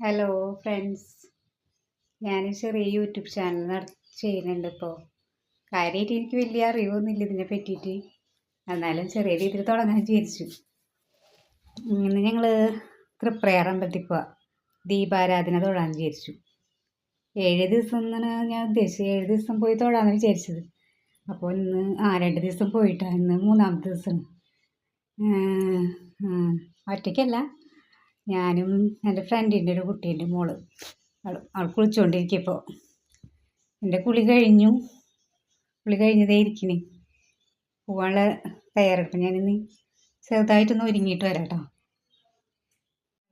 Hello friends ഞാൻ ചെറിയ YouTube channel നടത്തി ചെയ്യുന്നുണ്ട് ഇപ്പോൾ കാര്യമായിട്ട് എനിക്ക് വലിയ അറിവൊന്നുമില്ല ഇതിനെ പറ്റിയിട്ട്. എന്നാലും ചെറിയ രീതിയിൽ തുടങ്ങാൻ വിചാരിച്ചു. ഇന്ന് ഞങ്ങൾ തൃപ്രയാർ അമ്പലത്തിൽ ദീപാരാധന തൊഴാൻ വിചാരിച്ചു. ഏഴ് ദിവസം എന്നാണ് ഞാൻ ഉദ്ദേശിച്ചത്. ഏഴ് ദിവസം പോയി തൊഴാമെന്ന് വിചാരിച്ചത്. അപ്പോൾ ഇന്ന് ആ രണ്ട് ദിവസം പോയിട്ടാണ് ഇന്ന് മൂന്നാമത്തെ ദിവസം ഒറ്റയ്ക്കല്ല. ഞാനും എന്റെ ഫ്രണ്ടിന്റെ ഒരു കുട്ടീന്റെ മോൾ. അവൾ അവൾ കുളിച്ചുകൊണ്ടിരിക്കുമ്പോൾ എന്റെ കുളി കഴിഞ്ഞു. കുളി കഴിഞ്ഞതേ ഇരിക്കണേ. പോകാനുള്ള തയ്യാറെടുപ്പ് ഞാനിന്ന് ചെറുതായിട്ടൊന്ന് ഒരുങ്ങിയിട്ട് വരാം കേട്ടോ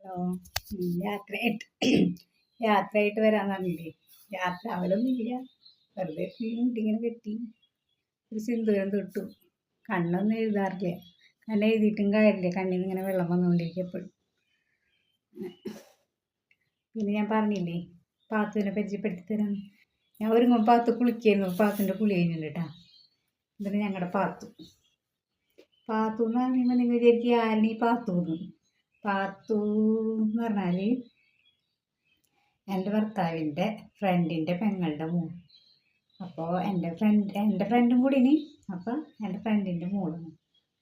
ഹലോ യാത്രയായിട്ട് യാത്രയായിട്ട് വരാമെന്ന് പറഞ്ഞില്ലേ? യാത്ര അവലൊന്നുമില്ല. വെറുതെ ഇങ്ങനെ കെട്ടി ഒരു സിന്ദൂരം തൊട്ടു. കണ്ണൊന്നും എഴുതാറില്ല. കണ്ണ് എഴുതിയിട്ടും കാര്യമില്ല. കണ്ണിൽ നിന്ന് ഇങ്ങനെ വെള്ളം വന്നുകൊണ്ടിരിക്കും എപ്പോഴും പിന്നെ ഞാൻ പറഞ്ഞില്ലേ പാത്തുവിനെ പരിചയപ്പെടുത്തി തരാം ഞാൻ ഒരു പാത്തു കുളിക്കായിരുന്നു പാത്തുന്റെ കുളി കഴിഞ്ഞിട്ടുണ്ട് കേട്ടോ ഇതിന് ഞങ്ങളുടെ പാത്തു. പാത്തു എന്ന് പറയുമ്പോൾ നിങ്ങൾ വിചാരിക്കുക ആരണി പാത്തു എന്ന്. പാത്തു എന്ന് പറഞ്ഞാൽ എന്റെ ഭർത്താവിന്റെ ഫ്രണ്ടിന്റെ പെങ്ങളുടെ മോൾ. അപ്പോൾ എന്റെ ഫ്രണ്ട് എന്റെ ഫ്രണ്ടും കൂടി ഇനി അപ്പോൾ എന്റെ ഫ്രണ്ടിന്റെ മോളാണ്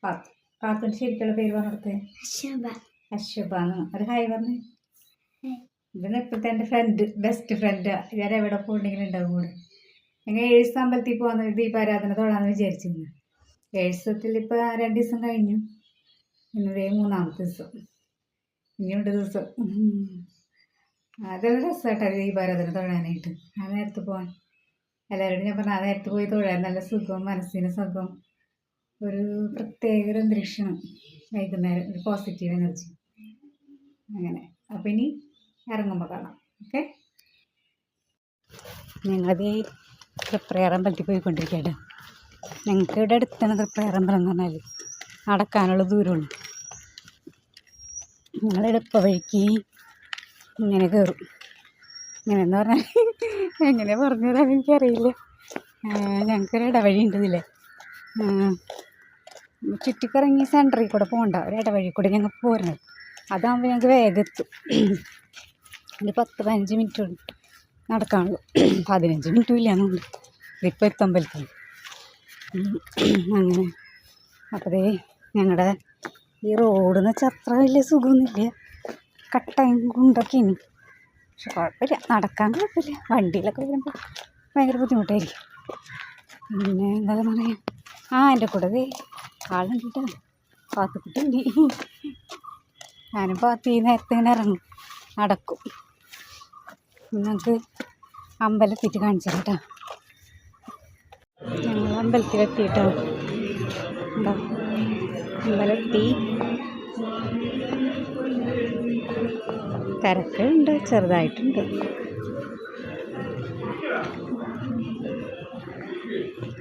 പാത്തു പാത്തുന്റെ ശരിക്കുള്ള പേര് പറഞ്ഞെടുത്ത് അശ്വപാന്ന് ഒരു ഹായ് പറഞ്ഞു. ഇവിടെ ഇപ്പോഴത്തെ എന്റെ ഫ്രണ്ട് ബെസ്റ്റ് ഫ്രണ്ട് ഞാൻ എവിടെ പോകണമെങ്കിലും ഉണ്ടാവും കൂടെ. ഞങ്ങൾ ഏഴ്സ് അമ്പലത്തിൽ പോകാൻ ദീപാരാധന തൊഴാന്ന് വിചാരിച്ചിരുന്നു. ഏഴ്സത്തിൽ ഇപ്പം ഇപ്പോൾ രണ്ട് ദിവസം കഴിഞ്ഞു. ഇന്നതേ മൂന്നാമത്തെ ദിവസം. ഇനിയുണ്ട് ദിവസം. അതൊരു രസമായിട്ടാണ് ദീപാരാധന തൊഴാനായിട്ട്. ആ നേരത്ത് പോകാൻ എല്ലാവരോടും ഞാൻ പറഞ്ഞു ആ നേരത്ത് പോയി തൊഴാൻ നല്ല സുഖം മനസ്സിന് സുഖം. ഒരു പ്രത്യേക ഒരു അന്തരീക്ഷം വൈകുന്നേരം ഒരു പോസിറ്റീവ് എനർജി അങ്ങനെ. അപ്പം ഇനി ഇറങ്ങുമ്പോൾ കാണാം. ഓക്കെ? ഞങ്ങളത് തൃപ്രയറമ്പലത്തിൽ പോയിക്കൊണ്ടിരിക്കട്ടെ ഞങ്ങൾക്ക് ഇവിടെ അടുത്താണ് തൃപ്രയറമ്പലം എന്ന് പറഞ്ഞാൽ നടക്കാനുള്ള ദൂരമുള്ളൂ ഞങ്ങൾ എളുപ്പ വഴിക്ക് ഇങ്ങനെ കയറും ഇങ്ങനെ എന്ന് പറഞ്ഞാൽ എങ്ങനെ പറഞ്ഞു തരാൻ എനിക്കറിയില്ല. ഞങ്ങൾക്കൊരു ഇടവഴി ഉണ്ടതില്ലേ ചുറ്റിക്കറങ്ങി സെന്ററിൽ കൂടെ പോകണ്ട ഒരു ഇടവഴി കൂടെ ഞങ്ങൾ പോരുന്നത്. അതാകുമ്പോൾ ഞങ്ങൾക്ക് വേഗം എത്തും ഒരു പത്ത് പതിനഞ്ച് മിനിറ്റ് നടക്കാനുള്ളൂ. പതിനഞ്ച് മിനിറ്റും ഇല്ല എന്നുണ്ട് ഇതിപ്പോൾ എത്തമ്പലത്തിൽ അങ്ങനെ. അപ്പോഴേ ഞങ്ങളുടെ ഈ റോഡ് എന്ന് വെച്ചാൽ അത്ര വലിയ സുഖമൊന്നുമില്ല കട്ടയും കുണ്ടൊക്കെ ഇനി. പക്ഷെ കുഴപ്പമില്ല നടക്കാൻ കുഴപ്പമില്ല വണ്ടിയിലൊക്കെ വരുമ്പോൾ ഭയങ്കര ബുദ്ധിമുട്ടായിരിക്കും. പിന്നെ എന്താ പറയുക ആ എന്റെ കൂടെ ആളുണ്ടിട്ടാണ് ആളുണ്ട് കേട്ടോ. ഉണ്ട് തീ നേരത്തെ ഇങ്ങനെ ഇറങ്ങും. നടക്കും. നിങ്ങൾക്ക് അമ്പലത്തിട്ട് കാണിച്ചു കേട്ടോ ഞങ്ങൾ അമ്പലത്തിലെത്തിയിട്ടോ എന്താ? അമ്പലത്തി തിരക്കുണ്ട് ചെറുതായിട്ടുണ്ട്.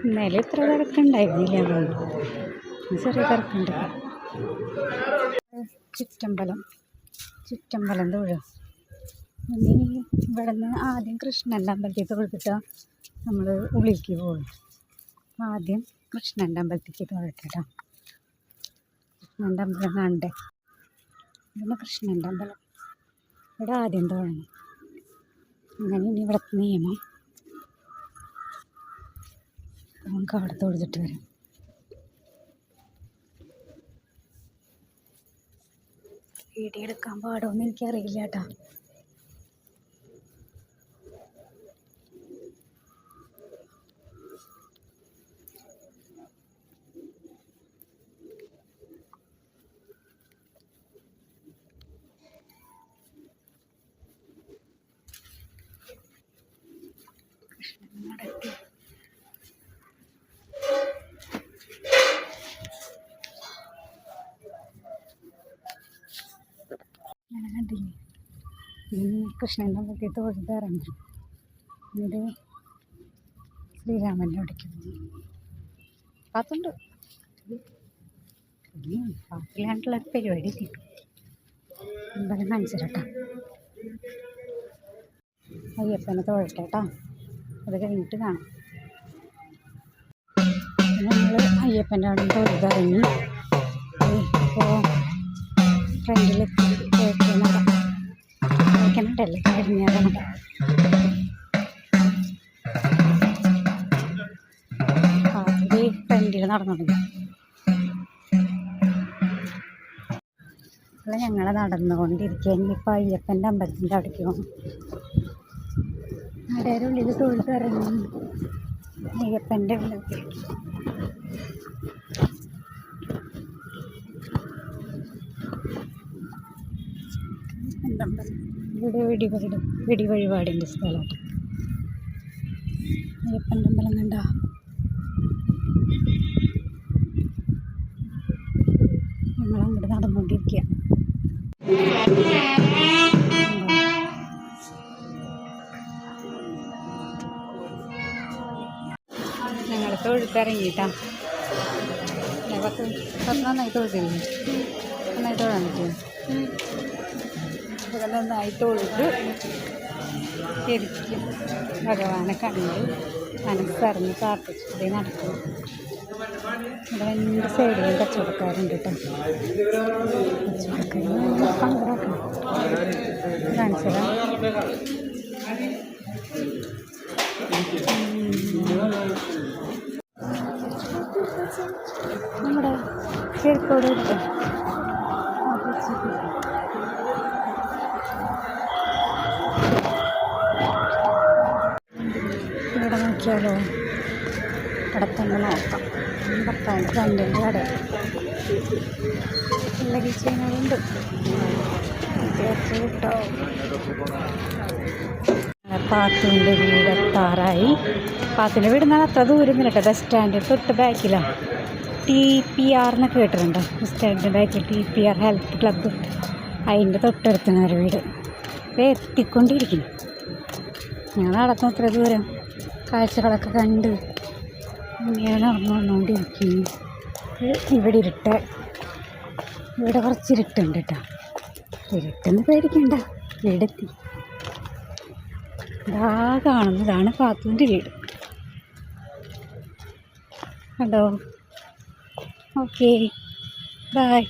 ഇന്നലെ ഇത്ര തിരക്കുണ്ടായിരുന്നില്ല അതുകൊണ്ട്. ചെറിയ തിരക്കുണ്ട്. ചുറ്റമ്പലം. ചുറ്റമ്പലം തൊഴു ഇനി ഇവിടെ നിന്ന് ആദ്യം കൃഷ്ണന്റെ അമ്പലത്തിൽ തൊഴുതിട്ട് നമ്മൾ ഉള്ളിലേക്ക് പോകും ആദ്യം കൃഷ്ണന്റെ അമ്പലത്തേക്ക് തൊഴട്ടോ കൃഷ്ണന്റെ അമ്പലം കണ്ടേ. പിന്നെ കൃഷ്ണന്റെ അമ്പലം. ഇവിടെ ആദ്യം തൊഴണം. അങ്ങനെ ഇനി ഇവിടുത്തെ നിയമം നമുക്ക് അവിടെ തൊഴുതിട്ട് വരാം. വീഡിയോ എടുക്കാൻ പാടുമെന്ന് എനിക്കറിയില്ല കേട്ടോ കണ്ടില്ലേ? കൃഷ്ണന്റെ മുഖത്ത് തൊഴുതിറങ്ങി എന്നിട്ട് ശ്രീരാമന്റെ അവിടേക്ക് പാത്തുണ്ട് പാത്തിലാണ്ടുള്ള പരിപാടി എന്തായാലും കാണിച്ചു കേട്ടോ അയ്യപ്പനെ തൊഴട്ടെ കേട്ടോ. അത് കഴിഞ്ഞിട്ട് കാണാം. നമ്മൾ അയ്യപ്പന്റെ അവിടെ തൊഴുതിറങ്ങി. ഇപ്പോൾ ഫ്രണ്ടിലെത്തി അപ്പോൾ ഞങ്ങൾ നടന്നുകൊണ്ടിരിക്കുക ഇനിയിപ്പോൾ അയ്യപ്പന്റെ അമ്പലത്തിന്റെ അവിടേക്ക് പോകണം അവിടെ ഉള്ളിൽ തൊഴുത്ത് ഇറങ്ങി. അയ്യപ്പന്റെ ഇവിടെ വെടി വെടി വെടി വഴിപാടിന്റെ സ്ഥലം. അയ്യപ്പന്റെ അമ്പലം കണ്ട? ഞങ്ങളങ്ങോട്ട് നടന്നുകൊണ്ടിരിക്കുക തൊഴുത്തിറങ്ങിയിട്ടാ. പത്ത് പത്ത് നന്നായി തൊഴുത്തിരുന്നു നന്നായി തൊഴാൻ നന്നായി തൊഴുത് ശരിക്കും ഭഗവാനെ കണ്ട് മനസ്സറിഞ്ഞ് പ്രാർത്ഥിച്ചിട്ട് നടക്കും. ഇവിടെ എന്റെ സൈഡിലും കച്ചവടക്കാരുണ്ട് കേട്ടോ. പങ്കെടുക്കണം കാണിച്ചതാ നമ്മുടെ കേൾക്കോട് ഇവിടെ നോക്കിയാലോ? ഇവിടെ നോക്കാം. ഭർത്താവിന്റെ ഫ്രണ്ടിന്റെ കട. നല്ല കിച്ചനുകളുണ്ട് കേട്ടോ. പാത്തുവിന്റെ വീട് എത്താറായി. പാത്തിന്റെ വീട് എന്നാൽ അത്ര ദൂരം കേട്ടോ. ബസ് സ്റ്റാൻഡ് തൊട്ട് ബാക്കിലാണ് ടി പി ആർ എന്നൊക്കെ കേട്ടിട്ടുണ്ടോ? ബസ് സ്റ്റാൻഡിന്റെ ബാക്കിൽ T P R health club അതിന്റെ തൊട്ടടുത്താണ് ഒരു വീട്. ഇത് എത്തിക്കൊണ്ടിരിക്കുന്നു. ഞാൻ നടക്കും ഇത്ര ദൂരം. കാഴ്ചകളൊക്കെ കണ്ട് ഇങ്ങനെ നടന്നു വന്നുകൊണ്ടിരിക്കുന്നു ഇവിടെ ഇരുട്ട്. ഇവിടെ കുറച്ച് ഇരുട്ടുണ്ട് കേട്ടോ. ഇരുട്ടെന്ന് പേടിക്കണ്ട. വീടെത്തി. ഇതാ കാണുന്നതാണ് പാത്തുവിന്റെ വീട്. കണ്ടോ? ഓക്കെ. ബൈ.